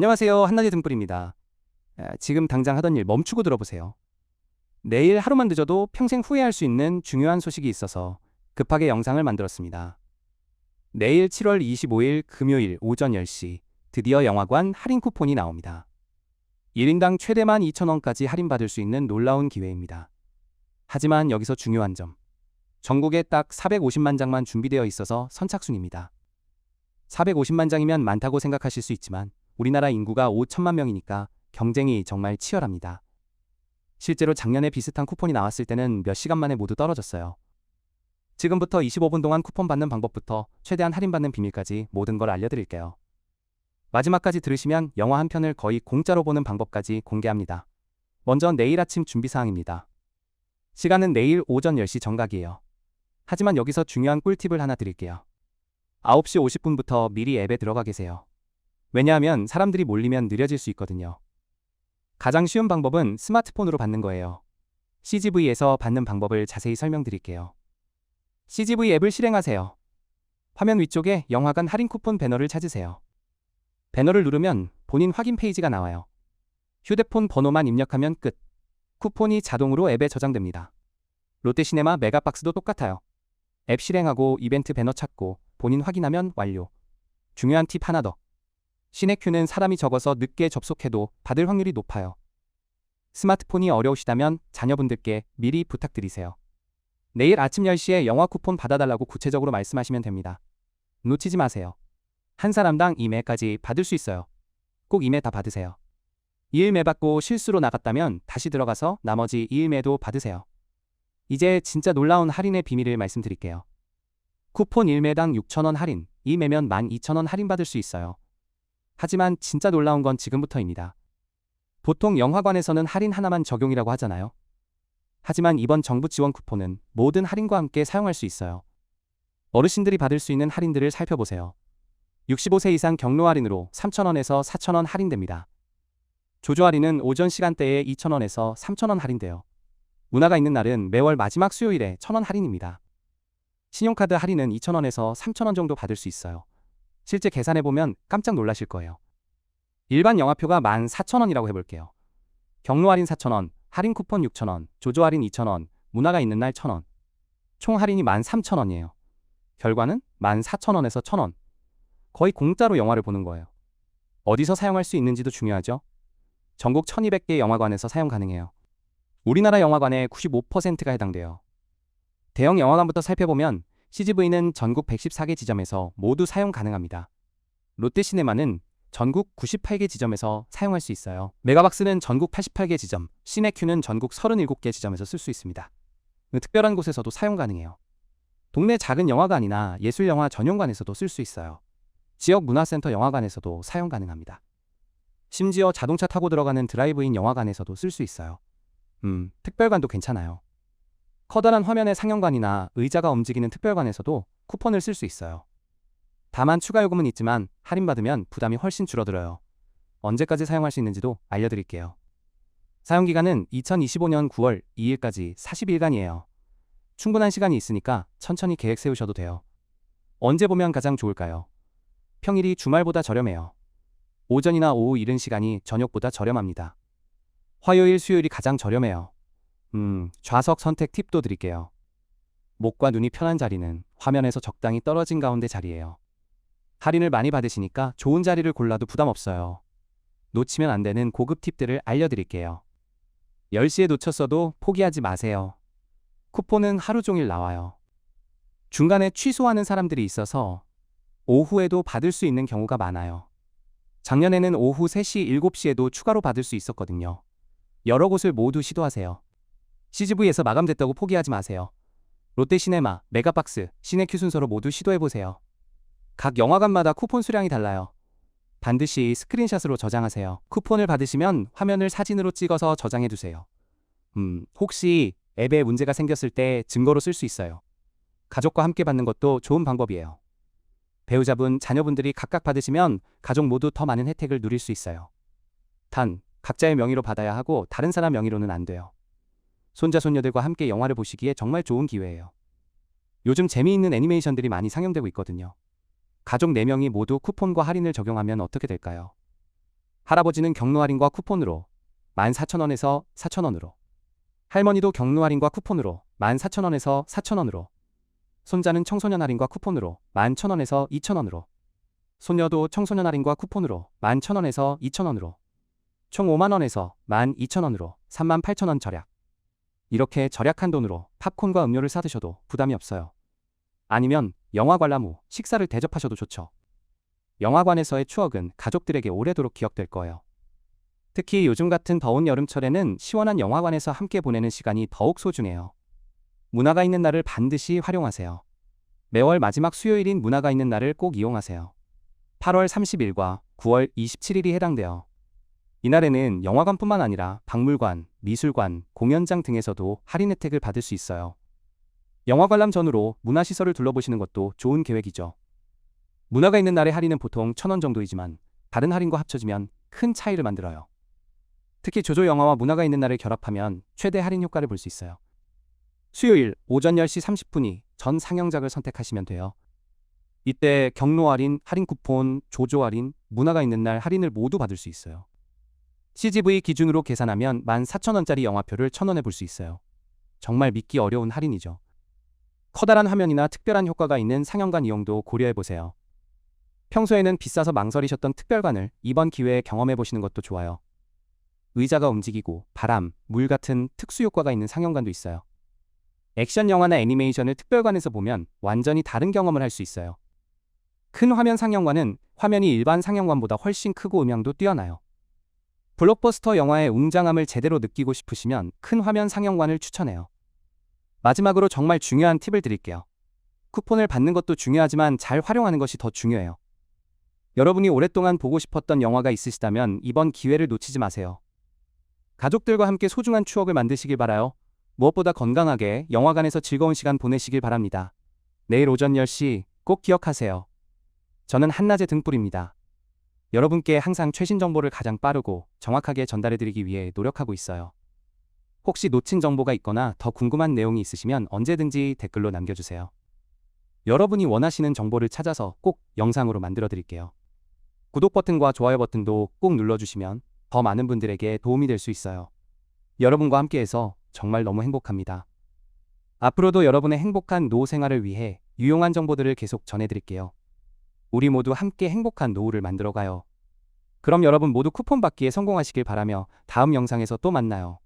안녕하세요. 한낮의 등불입니다. 아, 지금 당장 하던 일 멈추고 들어보세요. 내일 하루만 늦어도 평생 후회할 수 있는 중요한 소식이 있어서 급하게 영상을 만들었습니다. 내일 7월 25일 금요일 오전 10시 드디어 영화관 할인 쿠폰이 나옵니다. 1인당 최대만 2,000원까지 할인받을 수 있는 놀라운 기회입니다. 하지만 여기서 중요한 점. 전국에 딱 450만 장만 준비되어 있어서 선착순입니다. 450만 장이면 많다고 생각하실 수 있지만 우리나라 인구가 5천만 명이니까 경쟁이 정말 치열합니다. 실제로 작년에 비슷한 쿠폰이 나왔을 때는 몇 시간 만에 모두 떨어졌어요. 지금부터 25분 동안 쿠폰 받는 방법부터 최대한 할인받는 비밀까지 모든 걸 알려드릴게요. 마지막까지 들으시면 영화 한 편을 거의 공짜로 보는 방법까지 공개합니다. 먼저 내일 아침 준비사항입니다. 시간은 내일 오전 10시 정각이에요. 하지만 여기서 중요한 꿀팁을 하나 드릴게요. 9시 50분부터 미리 앱에 들어가 계세요. 왜냐하면 사람들이 몰리면 느려질 수 있거든요. 가장 쉬운 방법은 스마트폰으로 받는 거예요. CGV에서 받는 방법을 자세히 설명드릴게요. CGV 앱을 실행하세요. 화면 위쪽에 영화관 할인 쿠폰 배너를 찾으세요. 배너를 누르면 본인 확인 페이지가 나와요. 휴대폰 번호만 입력하면 끝. 쿠폰이 자동으로 앱에 저장됩니다. 롯데시네마 메가박스도 똑같아요. 앱 실행하고 이벤트 배너 찾고 본인 확인하면 완료. 중요한 팁 하나 더. 시네큐는 사람이 적어서 늦게 접속해도 받을 확률이 높아요. 스마트폰이 어려우시다면 자녀분들께 미리 부탁드리세요. 내일 아침 10시에 영화 쿠폰 받아달라고 구체적으로 말씀하시면 됩니다. 놓치지 마세요. 한 사람당 2매까지 받을 수 있어요. 꼭 2매 다 받으세요. 2일매 받고 실수로 나갔다면 다시 들어가서 나머지 2일매도 받으세요. 이제 진짜 놀라운 할인의 비밀을 말씀드릴게요. 쿠폰 1매당 6,000원 할인, 2매면 12,000원 할인받을 수 있어요. 하지만 진짜 놀라운 건 지금부터입니다. 보통 영화관에서는 할인 하나만 적용이라고 하잖아요. 하지만 이번 정부 지원 쿠폰은 모든 할인과 함께 사용할 수 있어요. 어르신들이 받을 수 있는 할인들을 살펴보세요. 65세 이상 경로 할인으로 3,000원에서 4,000원 할인됩니다. 조조 할인은 오전 시간대에 2,000원에서 3,000원 할인돼요. 문화가 있는 날은 매월 마지막 수요일에 1,000원 할인입니다. 신용카드 할인은 2,000원에서 3,000원 정도 받을 수 있어요. 실제 계산해보면 깜짝 놀라실 거예요. 일반 영화표가 14,000원이라고 해볼게요. 경로 할인 4,000원, 할인 쿠폰 6,000원, 조조 할인 2,000원, 문화가 있는 날 1,000원. 총 할인이 13,000원이에요. 결과는 14,000원에서 1,000원. 거의 공짜로 영화를 보는 거예요. 어디서 사용할 수 있는지도 중요하죠? 전국 1200개 영화관에서 사용 가능해요. 우리나라 영화관의 95%가 해당돼요. 대형 영화관부터 살펴보면 CGV는 전국 114개 지점에서 모두 사용 가능합니다. 롯데시네마는 전국 98개 지점에서 사용할 수 있어요. 메가박스는 전국 88개 지점, 시네큐는 전국 37개 지점에서 쓸 수 있습니다. 특별한 곳에서도 사용 가능해요. 동네 작은 영화관이나 예술영화 전용관에서도 쓸 수 있어요. 지역 문화센터 영화관에서도 사용 가능합니다. 심지어 자동차 타고 들어가는 드라이브인 영화관에서도 쓸 수 있어요. 음, 특별관도 괜찮아요. 커다란 화면의 상영관이나 의자가 움직이는 특별관에서도 쿠폰을 쓸 수 있어요. 다만 추가 요금은 있지만 할인받으면 부담이 훨씬 줄어들어요. 언제까지 사용할 수 있는지도 알려드릴게요. 사용기간은 2025년 9월 2일까지 40일간이에요. 충분한 시간이 있으니까 천천히 계획 세우셔도 돼요. 언제 보면 가장 좋을까요? 평일이 주말보다 저렴해요. 오전이나 오후 이른 시간이 저녁보다 저렴합니다. 화요일, 수요일이 가장 저렴해요. 음, 좌석 선택 팁도 드릴게요. 목과 눈이 편한 자리는 화면에서 적당히 떨어진 가운데 자리예요. 할인을 많이 받으시니까 좋은 자리를 골라도 부담 없어요. 놓치면 안 되는 고급 팁들을 알려드릴게요. 10시에 놓쳤어도 포기하지 마세요. 쿠폰은 하루 종일 나와요. 중간에 취소하는 사람들이 있어서 오후에도 받을 수 있는 경우가 많아요. 작년에는 오후 3시, 7시에도 추가로 받을 수 있었거든요. 여러 곳을 모두 시도하세요. CGV에서 마감됐다고 포기하지 마세요. 롯데시네마, 메가박스, 시네큐 순서로 모두 시도해보세요. 각 영화관마다 쿠폰 수량이 달라요. 반드시 스크린샷으로 저장하세요. 쿠폰을 받으시면 화면을 사진으로 찍어서 저장해두세요. 음, 혹시 앱에 문제가 생겼을 때 증거로 쓸 수 있어요. 가족과 함께 받는 것도 좋은 방법이에요. 배우자분, 자녀분들이 각각 받으시면 가족 모두 더 많은 혜택을 누릴 수 있어요. 단, 각자의 명의로 받아야 하고 다른 사람 명의로는 안 돼요. 손자, 손녀들과 함께 영화를 보시기에 정말 좋은 기회예요. 요즘 재미있는 애니메이션들이 많이 상영되고 있거든요. 가족 4명이 모두 쿠폰과 할인을 적용하면 어떻게 될까요? 할아버지는 경로 할인과 쿠폰으로 14,000원에서 4,000원으로. 할머니도 경로 할인과 쿠폰으로 14,000원에서 4,000원으로. 손자는 청소년 할인과 쿠폰으로 11,000원에서 2,000원으로. 손녀도 청소년 할인과 쿠폰으로 11,000원에서 2,000원으로. 총 5만원에서 12,000원으로 38,000원 절약. 이렇게 절약한 돈으로 팝콘과 음료를 사드셔도 부담이 없어요. 아니면 영화 관람 후 식사를 대접하셔도 좋죠. 영화관에서의 추억은 가족들에게 오래도록 기억될 거예요. 특히 요즘 같은 더운 여름철에는 시원한 영화관에서 함께 보내는 시간이 더욱 소중해요. 문화가 있는 날을 반드시 활용하세요. 매월 마지막 수요일인 문화가 있는 날을 꼭 이용하세요. 8월 30일과 9월 27일이 해당돼요. 이날에는 영화관뿐만 아니라 박물관, 미술관, 공연장 등에서도 할인 혜택을 받을 수 있어요. 영화 관람 전후로 문화시설을 둘러보시는 것도 좋은 계획이죠. 문화가 있는 날의 할인은 보통 1,000원 정도이지만 다른 할인과 합쳐지면 큰 차이를 만들어요. 특히 조조 영화와 문화가 있는 날을 결합하면 최대 할인 효과를 볼 수 있어요. 수요일 오전 10시 30분이 전 상영작을 선택하시면 돼요. 이때 경로 할인, 할인 쿠폰, 조조 할인, 문화가 있는 날 할인을 모두 받을 수 있어요. CGV 기준으로 계산하면 14,000원짜리 영화표를 1,000원에 볼 수 있어요. 정말 믿기 어려운 할인이죠. 커다란 화면이나 특별한 효과가 있는 상영관 이용도 고려해 보세요. 평소에는 비싸서 망설이셨던 특별관을 이번 기회에 경험해 보시는 것도 좋아요. 의자가 움직이고 바람, 물 같은 특수 효과가 있는 상영관도 있어요. 액션 영화나 애니메이션을 특별관에서 보면 완전히 다른 경험을 할 수 있어요. 큰 화면 상영관은 화면이 일반 상영관보다 훨씬 크고 음향도 뛰어나요. 블록버스터 영화의 웅장함을 제대로 느끼고 싶으시면 큰 화면 상영관을 추천해요. 마지막으로 정말 중요한 팁을 드릴게요. 쿠폰을 받는 것도 중요하지만 잘 활용하는 것이 더 중요해요. 여러분이 오랫동안 보고 싶었던 영화가 있으시다면 이번 기회를 놓치지 마세요. 가족들과 함께 소중한 추억을 만드시길 바라요. 무엇보다 건강하게 영화관에서 즐거운 시간 보내시길 바랍니다. 내일 오전 10시 꼭 기억하세요. 저는 한낮의 등불입니다. 여러분께 항상 최신 정보를 가장 빠르고 정확하게 전달해드리기 위해 노력하고 있어요. 혹시 놓친 정보가 있거나 더 궁금한 내용이 있으시면 언제든지 댓글로 남겨주세요. 여러분이 원하시는 정보를 찾아서 꼭 영상으로 만들어 드릴게요. 구독 버튼과 좋아요 버튼도 꼭 눌러주시면 더 많은 분들에게 도움이 될 수 있어요. 여러분과 함께해서 정말 너무 행복합니다. 앞으로도 여러분의 행복한 노후 생활을 위해 유용한 정보들을 계속 전해드릴게요. 우리 모두 함께 행복한 노후를 만들어가요. 그럼 여러분 모두 쿠폰 받기에 성공하시길 바라며 다음 영상에서 또 만나요.